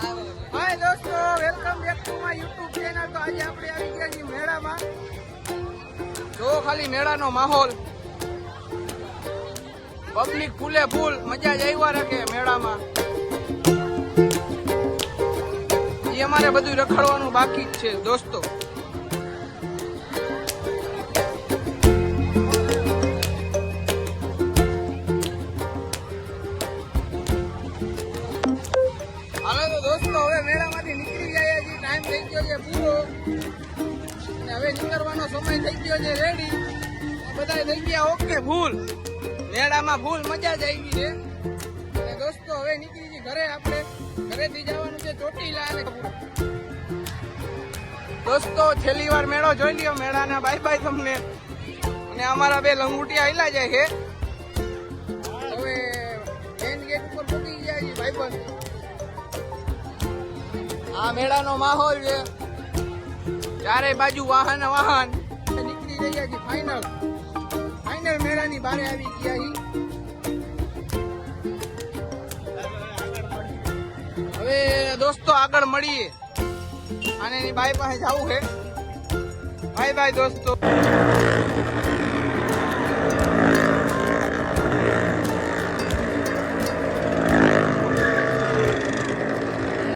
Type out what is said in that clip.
હાય દોસ્તો welcome back to my YouTube channel તો આજે આપણે આવી ગયા છીએ મેળામાં. જો ખાલી મેળાનો માહોલ. પબ્લિક ફૂલે ફૂલ, મજા જ આવ્યા રાખે મેળામાં. એ અમારે બધું રખડવાનું બાકી જ છે દોસ્તો. છે પૂરો. હવે નીકળવાનો સમય થઈ ગયો છે રેડી બધા થઈ ગયા ઓકે ફૂલ મેળામાં ફૂલ મજા જ આવી છે. અને દોસ્તો, હવે નીકળી જઈએ ઘરે આપણે. ઘરેથી જવાનું છે ચોટીલા અને દોસ્તો, છેલ્લી વાર મેળો જોઈ લ્યો. મેળાના બાય બાય તમને. અને અમારા બે લંગુટિયા આયલા જાય છે. આ મેળાનો માહોલ છે. ચારે બાજુ વાહન વાહન. નીકળી રહ્યા છે ફાઇનલ ફાઈનલ મેળાની બારે આવી ગયા છે હવે દોસ્તો આગળ મળીએ. અને એની બાઈ પાસે જવું છે. બાય બાય દોસ્તો.